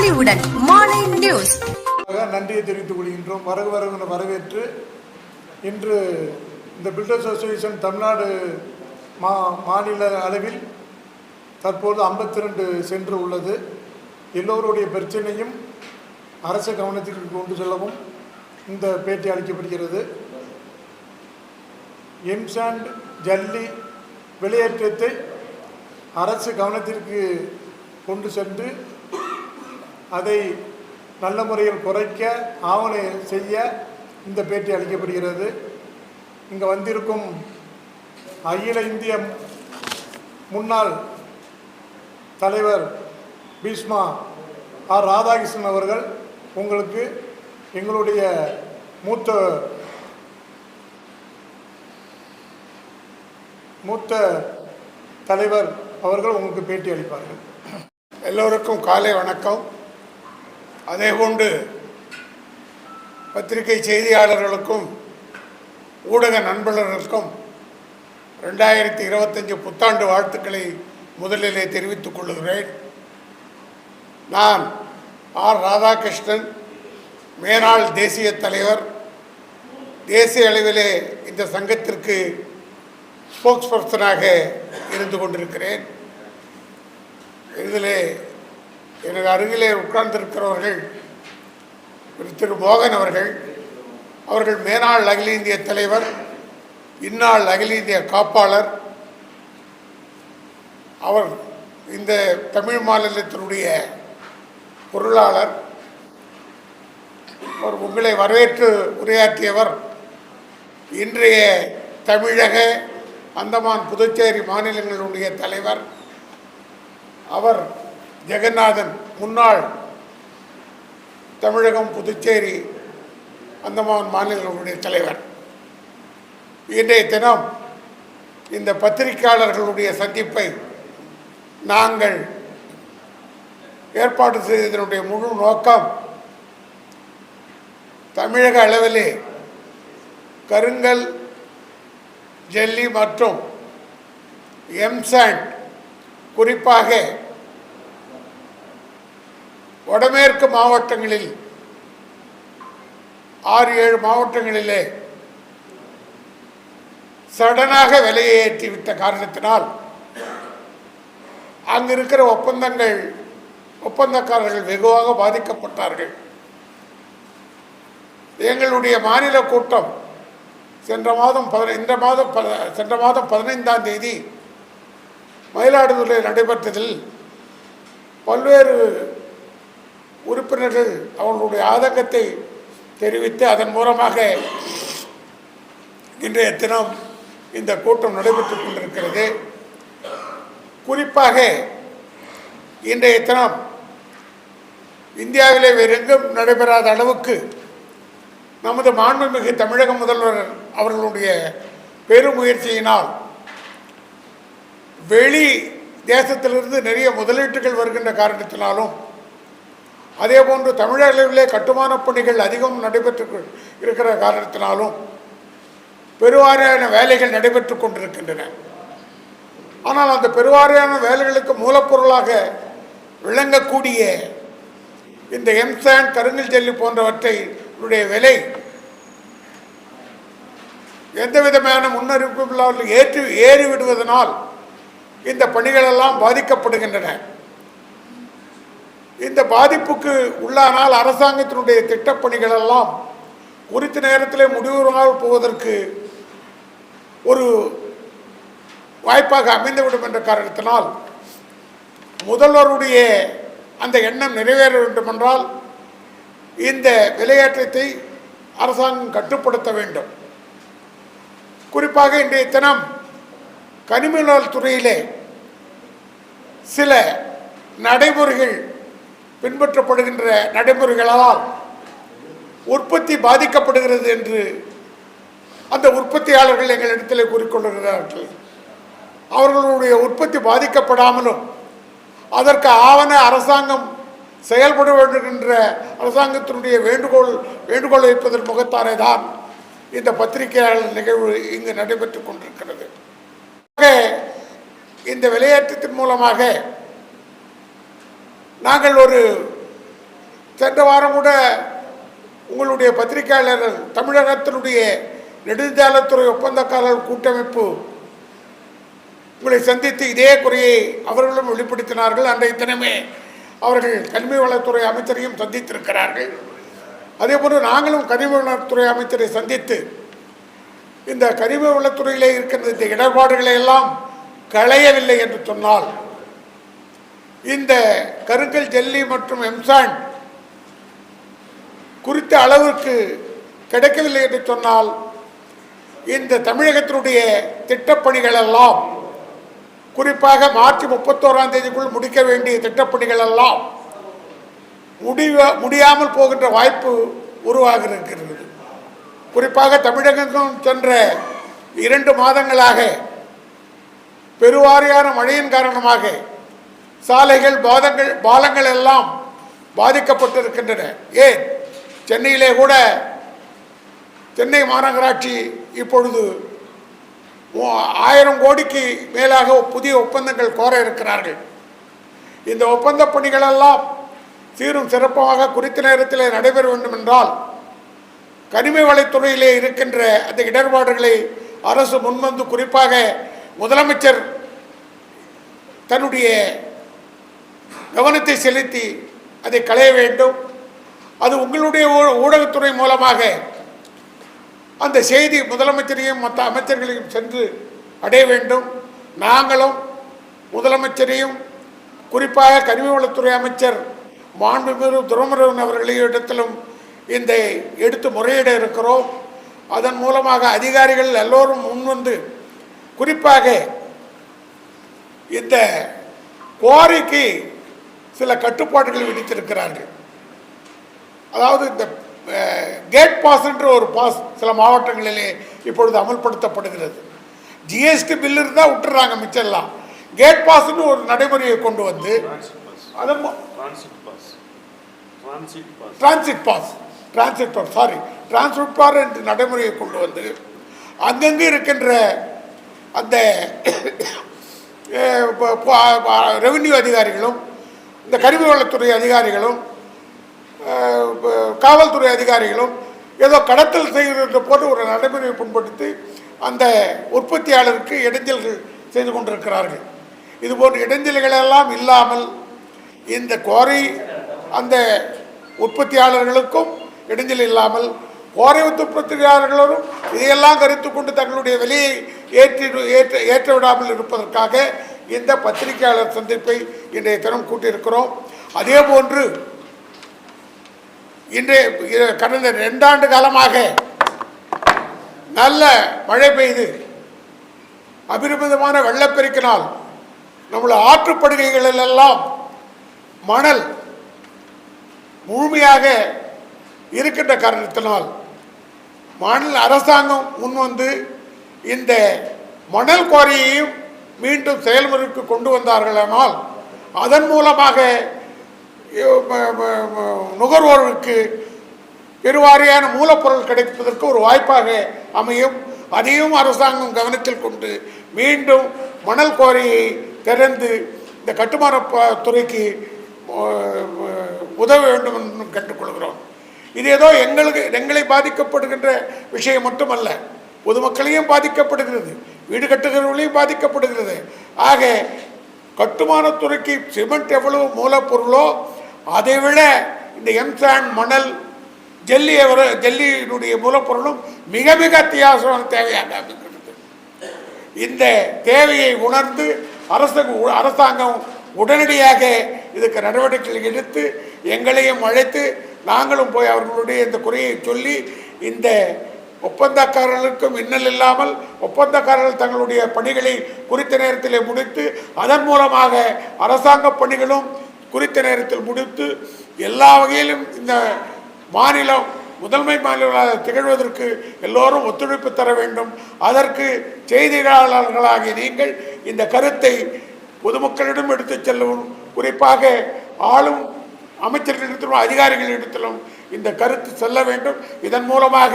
மாலை நியூஸ். நன்றியை தெரிவித்துக் கொள்கின்றோம். வரகு வரகு வரவேற்று இன்று இந்த பில்டர்ஸ் அசோசியேஷன் தமிழ்நாடு மா மாநில அளவில் தற்போது ஐம்பத்தி ரெண்டு சென்று உள்ளது. எல்லோருடைய பிரச்சனையும் அரசு கவனத்திற்கு கொண்டு செல்லவும் இந்த பேட்டி அளிக்கப்படுகிறது. எம்சாண்ட் ஜல்லி வெளியேற்றத்தை அரசு கவனத்திற்கு கொண்டு சென்று அதை நல்ல முறையில் குறைக்க ஆவணை செய்ய இந்த பேட்டி அளிக்கப்படுகிறது. இங்கே வந்திருக்கும் அகில இந்திய முன்னாள் தலைவர் பீஷ்மா ஆர் ராதாகிருஷ்ணன் அவர்கள் உங்களுக்கு எங்களுடைய மூத்த மூத்த தலைவர் அவர்கள் உங்களுக்கு பேட்டி அளிப்பார்கள். எல்லோருக்கும் காலை வணக்கம். அதே போன்று பத்திரிகை செய்தியாளர்களுக்கும் ஊடக நண்பர்களுக்கும் ரெண்டாயிரத்தி இருபத்தஞ்சு புத்தாண்டு வாழ்த்துக்களை முதலிலே தெரிவித்துக் கொள்கிறேன். நான் ஆர் ராதாகிருஷ்ணன் மேனாள் தேசிய தலைவர். தேசிய அளவிலே இந்த சங்கத்திற்கு ஸ்போக்ஸ் பர்சனாக இருந்து கொண்டிருக்கிறேன். இதில் எனது அருகிலே உட்கார்ந்திருக்கிறவர்கள் திரு மோகன் அவர்கள். அவர்கள் மேனாள் அகில இந்திய தலைவர் இந்நாள் அகில இந்திய காப்பாளர். அவர் இந்த தமிழ் மாநிலத்தினுடைய பொருளாளர். அவர் உங்களை வரவேற்று உரையாற்றியவர் இன்றைய தமிழக அந்தமான் புதுச்சேரி மாநிலங்களுடைய தலைவர். அவர் ஜெகநாதன் முன்னாள் தமிழகம் புதுச்சேரி அந்தமான் மாநிலங்களுடைய தலைவர். இன்றைய தினம் இந்த பத்திரிகையாளர்களுடைய சந்திப்பை நாங்கள் ஏற்பாடு செய்ததனுடைய முழு நோக்கம் தமிழக அளவிலே கருங்கல் ஜெல்லி மற்றும் எம்சாண்ட் குறிப்பாக வடமேற்கு மாவட்டங்களில் ஆறு ஏழு மாவட்டங்களிலே சடனாக விலையை ஏற்றிவிட்ட காரணத்தினால் அங்கு இருக்கிற ஒப்பந்தங்கள் ஒப்பந்தக்காரர்கள் வெகுவாக பாதிக்கப்பட்டார்கள். எங்களுடைய மாநில கூட்டம் சென்ற மாதம் பத இந்த மாதம் ப சென்ற மாதம் பதினைந்தாம் தேதி மயிலாடுதுறையில் நடைபெற்றதில் பல்வேறு உறுப்பினர்கள் அவர்களுடைய ஆதங்கத்தை தெரிவித்து அதன் மூலமாக இன்றைய தினம் இந்த கூட்டம் நடைபெற்றுக் கொண்டிருக்கிறது. குறிப்பாக இன்றைய தினம் இந்தியாவிலே வேறு எங்கும் நடைபெறாத அளவுக்கு நமது மாண்புமிகு தமிழக முதல்வர் அவர்களுடைய பெருமுயற்சியினால் வெளி தேசத்திலிருந்து நிறைய முதலீட்டுகள் வருகின்ற காரணத்தினாலும் அதே போன்று தமிழகத்திலே கட்டுமானப் பணிகள் அதிகம் நடைபெற்று இருக்கிற காரணத்தினாலும் பெருவாரியான வேலைகள் நடைபெற்று கொண்டிருக்கின்றன. ஆனால் அந்த பெருவாரியான வேலைகளுக்கு மூலப்பொருளாக விளங்கக்கூடிய இந்த எம்சாண்ட் கருங்கல் ஜெல்லி போன்றவற்றை உடைய விலை எந்த விதமான முன்னறிவிப்பு இல்லாமல் ஏற்றி ஏறிவிடுவதனால் இந்த பணிகளெல்லாம் பாதிக்கப்படுகின்றன. இந்த பாதிப்புக்கு உள்ளானால் அரசாங்கத்தினுடைய திட்டப்பணிகள் எல்லாம் குறித்த நேரத்திலே முடிவுறாமல் போவதற்கு ஒரு வாய்ப்பாக அமைந்துவிடும் என்ற காரணத்தினால் முதல்வருடைய அந்த எண்ணம் நிறைவேற வேண்டுமென்றால் இந்த விலையேற்றத்தை அரசாங்கம் கட்டுப்படுத்த வேண்டும். குறிப்பாக இன்றைய தினம் கனிமநல துறையிலே சில நடைமுறைகள் பின்பற்றப்படுகின்ற நடைமுறைகளால் உற்பத்தி பாதிக்கப்படுகிறது என்று அந்த உற்பத்தியாளர்கள் எங்களிடத்தில் கூறிக்கொள்கிறார்கள் அவர்களுடைய உற்பத்தி பாதிக்கப்படாமலும் அதற்கு ஆவண அரசாங்கம் செயல்பட வேண்டும் என்ற அரசாங்கத்தினுடைய வேண்டுகோள் வேண்டுகோள் வைப்பதன் முகத்தாரே தான் இந்த பத்திரிகையாளர் நிகழ்வு இங்கு நடைபெற்றுக் கொண்டிருக்கிறது. இந்த விளையாட்டத்தின் மூலமாக நாங்கள் ஒரு சென்ற வாரம் கூட உங்களுடைய பத்திரிகையாளர்கள் தமிழகத்தினுடைய நெடுஞ்சாலைத்துறை ஒப்பந்தக்காரர்கள் கூட்டமைப்பு உங்களை சந்தித்து இதே குறையை அவர்களும் வெளிப்படுத்தினார்கள். அன்றைய தினமே அவர்கள் கல்வி வளத்துறை அமைச்சரையும் சந்தித்திருக்கிறார்கள். அதே போன்று நாங்களும் கனிம வளத்துறை அமைச்சரை சந்தித்து இந்த கனிம வளத்துறையிலே இருக்கின்ற இந்த இடர்பாடுகளை எல்லாம் களையவில்லை என்று சொன்னால் இந்த கருங்கல் ஜெல்லி மற்றும் எம்சாண்ட் குறித்த அளவிற்கு கிடைக்கவில்லை என்று சொன்னால் இந்த தமிழகத்தினுடைய திட்டப்பணிகள் எல்லாம் குறிப்பாக மார்ச் முப்பத்தோராம் தேதிக்குள் முடிக்க வேண்டிய திட்டப்பணிகள் எல்லாம் முடிவ முடியாமல் போகின்ற வாய்ப்பு உருவாக இருக்கிறது குறிப்பாக தமிழகம் சென்ற இரண்டு மாதங்களாக பெருவாரியான மழையின் காரணமாக சாலைகள் பாதங்கள் பாலங்கள் எல்லாம் பாதிக்கப்பட்டிருக்கின்றன. ஏன்? சென்னையிலே கூட சென்னை மாநகராட்சி இப்பொழுது ஆயிரம் கோடிக்கு மேலாக புதிய ஒப்பந்தங்கள் கோர இருக்கிறார்கள். இந்த ஒப்பந்த பணிகளெல்லாம் சீரும் சிறப்பாக குறித்த நேரத்தில் நடைபெற வேண்டும் என்றால் கனிம வளத்துறையிலே இருக்கின்ற அந்த இடர்பாடுகளை அரசு முன்வந்து குறிப்பாக முதலமைச்சர் தன்னுடைய கவனத்தை செலுத்தி அதை களைய வேண்டும். அது உங்களுடைய ஊ- ஊடகத்துறை மூலமாக அந்த செய்தி முதலமைச்சரையும் மற்ற அமைச்சர்களையும் சென்று அடைய வேண்டும். நாங்களும் முதலமைச்சரையும் குறிப்பாக கனிம அமைச்சர் மாண்புமிகு துரமுருகன் அவர்களையும் இடத்திலும் இந்த எடுத்து முறையிட இருக்கிறோம். அதன் மூலமாக அதிகாரிகள் எல்லோரும் முன்வந்து குறிப்பாக இந்த கோரிக்கை சில கட்டுப்பாடுகள் விதித்திருக்கிறார்கள். அதாவது இந்த கேட் பாஸ் என்ற ஒரு பாஸ் சில மாவட்டங்களிலே இப்பொழுது அமல்படுத்தப்படுகிறது. ஜிஎஸ்டி பில் இருந்தால் விட்டுறாங்க மிச்சம்லாம் கேட் பாஸ்னு ஒரு நடைமுறையை கொண்டு வந்து அதன். Transit pass transit pass sorry transit pass என்ற நடைமுறையை கொண்டு வந்து அங்கங்கே இருக்கின்ற அந்த ரெவென்யூ அதிகாரிகளும் இந்த கரிமவளத்துறை அதிகாரிகளும் காவல்துறை அதிகாரிகளும் ஏதோ கடத்தல் செய்கிறது போன்ற ஒரு நடைமுறையை புண்படுத்தி அந்த உற்பத்தியாளருக்கு இடைஞ்சல்கள் செய்து கொண்டிருக்கிறார்கள். இதுபோன்ற இடைஞ்சல்களெல்லாம் இல்லாமல் இந்த கோரை அந்த உற்பத்தியாளர்களுக்கும் இடைஞ்சல் இல்லாமல் கோரை உற்பத்தியாளர்களும் இதையெல்லாம் கருத்து கொண்டு தங்களுடைய விலையை ஏற்றி ஏற்ற ஏற்ற விடாமல் இருப்பதற்காக இந்த பத்திரிகையாளர் சந்திப்பை இன்றைய தினம் கூட்டியிருக்கிறோம். அதே போன்று இன்றைய கடந்த ரெண்டாண்டு காலமாக நல்ல மழை பெய்து அபிரிமிதமான வெள்ளப்பெருக்கினால் நம்முடைய ஆற்றுப்படுகைகளில் எல்லாம் மணல் முழுமையாக இருக்கின்ற காரணத்தினால் மாநில அரசாங்கம் முன்வந்து இந்த மணல் குவாரியையும் மீண்டும் செயல்முறைக்கு கொண்டு வந்தார்களானால் அதன் மூலமாக நுகர்வோருக்கு பெருவாரியான மூலப்பொருள் கிடைப்பதற்கு ஒரு வாய்ப்பாக அமையும். அதையும் அரசாங்கம் கவனத்தில் கொண்டு மீண்டும் மணல் கோரையை திறந்து இந்த கட்டுமான துறைக்கு உதவ வேண்டும் என்று கேட்டுக்கொள்கிறோம். இது ஏதோ எங்களுக்கு எங்களை பாதிக்கப்படுகின்ற விஷயம் மட்டுமல்ல பொதுமக்களையும் பாதிக்கப்படுகிறது. வீடு கட்டுகிறவர்களையும் பாதிக்கப்படுகிறது. ஆக கட்டுமானத்துறைக்கு சிமெண்ட் எவ்வளவு மூலப்பொருளோ அதை விட இந்த எம்சாண்ட் மணல் ஜெல்லி வர ஜெல்லியினுடைய மூலப்பொருளும் மிக மிக அத்தியாவசியமான தேவையாக அமைக்கிறது இந்த தேவையை உணர்ந்து அரசு அரசாங்கம் உடனடியாக இதுக்கு நடவடிக்கைகள் எடுத்து எங்களையும் அழைத்து நாங்களும் போய் அவர்களுடைய இந்த குறையை சொல்லி இந்த ஒப்பந்தக்காரர்களுக்கும் இன்னல் இல்லாமல் ஒப்பந்தக்காரர்கள் தங்களுடைய பணிகளை குறித்த நேரத்தில் முடித்து அதன் மூலமாக அரசாங்க பணிகளும் குறித்த நேரத்தில் முடித்து எல்லா வகையிலும் இந்த மாநிலம் முதன்மை மாநிலங்களாக திகழ்வதற்கு எல்லோரும் ஒத்துழைப்பு தர வேண்டும். அதற்கு செய்தியாளர்களாகிய நீங்கள் இந்த கருத்தை பொதுமக்களிடம் எடுத்துச் செல்லவும் குறிப்பாக ஆளும் அமைச்சர்களிடத்திலும் அதிகாரிகளிடத்திலும் இந்த கருத்து செல்ல வேண்டும். இதன் மூலமாக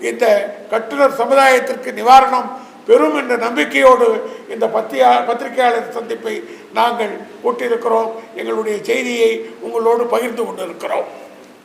இந்த கட்டுனர் சமுதாயத்திற்கு நிவாரணம் பெறும் என்ற நம்பிக்கையோடு இந்த பத்தியா பத்திரிகையாளர் சந்திப்பை நாங்கள் கூட்டியிருக்கிறோம். எங்களுடைய செய்தியை உங்களோடு பகிர்ந்து கொண்டிருக்கிறோம்.